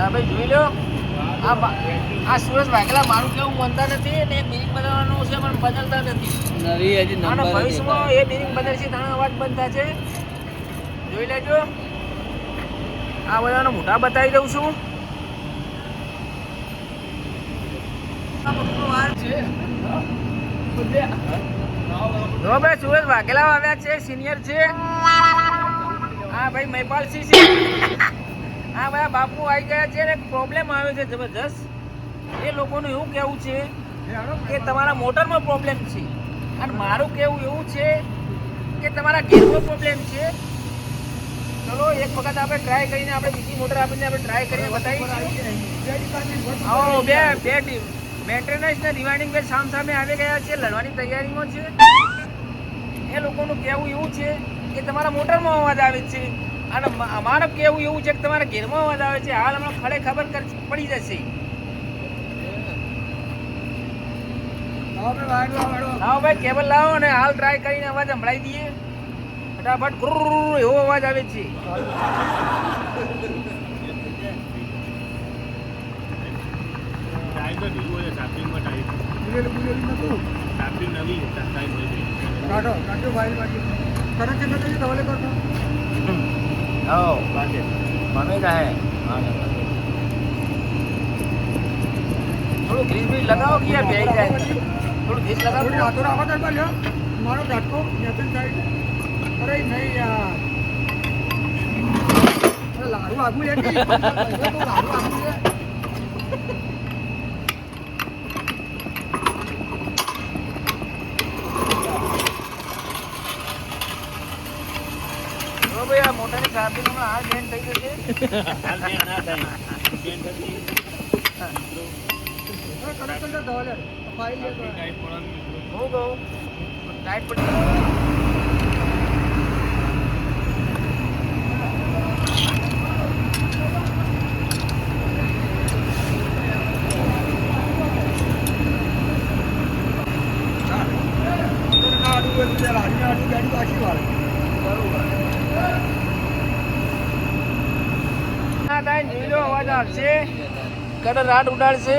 હા ભાઈ જોઈ લો. આ સુરેશ વાઘેલા મારું કેવું માનતા નથી ને બિલિંગ બદલવાનું છે પણ બદલતા નથી. નવી હજી નંબર ભવિષ્યમાં એ બિલિંગ બદલશે ત્રણ અવાજ બનતા છે. જોઈ લેજો. આ બધાનો મોટા બતાવી દઉં છું. જો ભાઈ સુરજ વાઘેલા આવ્યા છે સિનિયર છે. હા ભાઈ મહિપાલસિંહ છે. હા ભાઈ બાપુ આવી ગયા છે ને પ્રોબ્લેમ આવ્યો છે જબરજસ્ત. એ લોકોનું એવું કહેવું છે કે તમારા મોટરમાં પ્રોબ્લેમ છે. અને મારું કહેવું એવું છે કે તમારા ગેરમાં પ્રોબ્લેમ છે. ચલો, એક વખત આપણે ટ્રાય કરીને આપણે બીજી મોટર આપીને આપણે ટ્રાય કરીને બતાવીશું આવો, બે બે ટીમ મેન્ટેનન્સના રિવાઇન્ડિંગ બે સામ સામે આવી ગયા છે, લડવાની તૈયારીમાં છે. એ લોકોનું કહેવું એવું છે કે તમારા મોટરમાં અવાજ આવે છે. અને અમારો કેવું એવું છે કે તમારા ઘેરમાં અવાજ આવે છે હાલ હમણાં ખડે ખબર પડી જશે. લાવો ભાઈ કેબલ લાવો અને હાલ ટ્રાય કરીને અવાજ સંભળાવી દઈએ. ફટાફટ એવો અવાજ આવે છે. ટાઈમ કાઢો ઢીલું હોય ચાર્જિંગમાં ટાઈમ ચાર્જિંગ નવી બાજે થોડું ગ્રીસ બ્રીસ લગાવો કે યાર થોડું ગ્રીસ લગાવો. મારો ઝાટકો નેતન સાઈડ અરે, નહીં યાર. લાડુ આગું લે લાડુ આગું લે. જો ભાઈ આ મોટાની ચાર્જિંગ હમણાં હાલ બેન થઈ જશે હાલ બેન ના થાય બેન થતી અરે કનેક્ટ કરી દે દવા લે. ફાઇલ લે તો. ટાઈમ પડવાનું મિત્રો હું કહું ટાઈટ પડી આડું બધું લે, લાડીને આડું, ગાડી પાછી વાળે. ના થાય જોઈ લો અવાજ આવશે. કડર રાટ ઉડાડશે.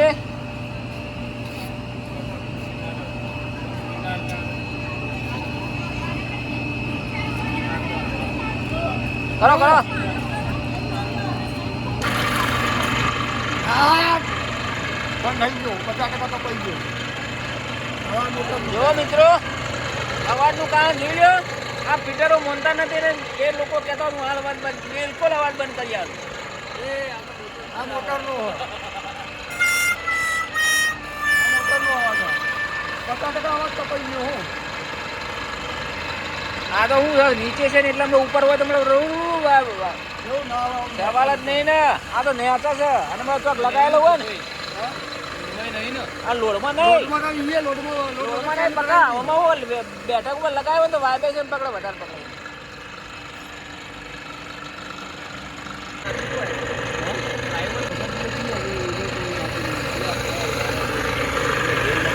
કરો કરો. જો મિત્રો, અવાજનું કારણ જોઈ આ ફીટરો મોનતા નથી એ લોકો કહેતા હું અવાજ બંધ, બિલકુલ અવાજ બંધ કરી આલું આ મોટરનો આ મોટરનો અવાજ. પચાસ ટકા અવાજ કપાઈ ગયો હું આ તો હું નીચે છે ને એટલે અમે ઉપર હોય તો મને એવું ના જ નહીં ને. આ તો નેચા છે. અને મેં ચોક લગાવેલો હોય ને. આ લોડમાં નહીં. લોડમાં નહીં પકડા. આમાં બેઠક ઉપર લગાવ્યો તો વાઇબ્રેશન પકડે વધારે પકડે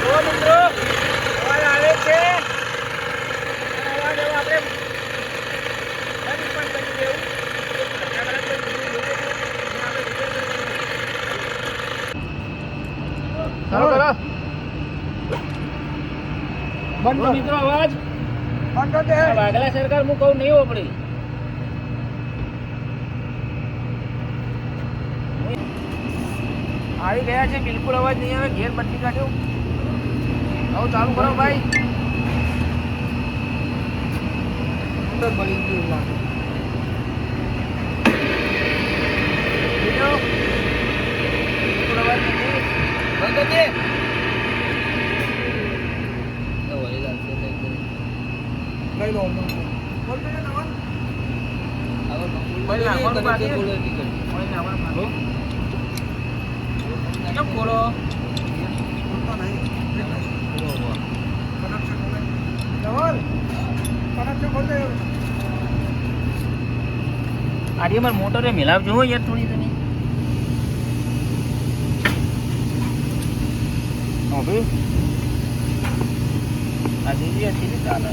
જો મિત્રો અવાજ આવે છે અને અવાજ હવે આપણે બંધ પણ કરી દેવું ફટાફટ આપણે video જોઈએ છે. અને આપણે video કરીએ. કરો કરો બંધ. મિત્રો અવાજ બંધ દે. વાઘલા સરકાર હું કહું નહીં ઓપડી આવી ગયા છે બિલકુલ અવાજ નહીં આવે ઘેર બત્તી કાઢ્યો હવે ચાલુ કરો ભાઈ અંદર બળી ગયું લાગે. બિલકુલ અવાજ નથી બંધ દે લઈ લો અમને. બંધ કરી દે અવાજ. ભાઈ નાખવાનું બાકી છે. ભાઈ નાખવાનું બાકી. કેમ ખોલો. આજે મારે મોટરે મિલાવજો હો યાર થોડી તમે. હવે આ જોઈએ છે ને ચાલે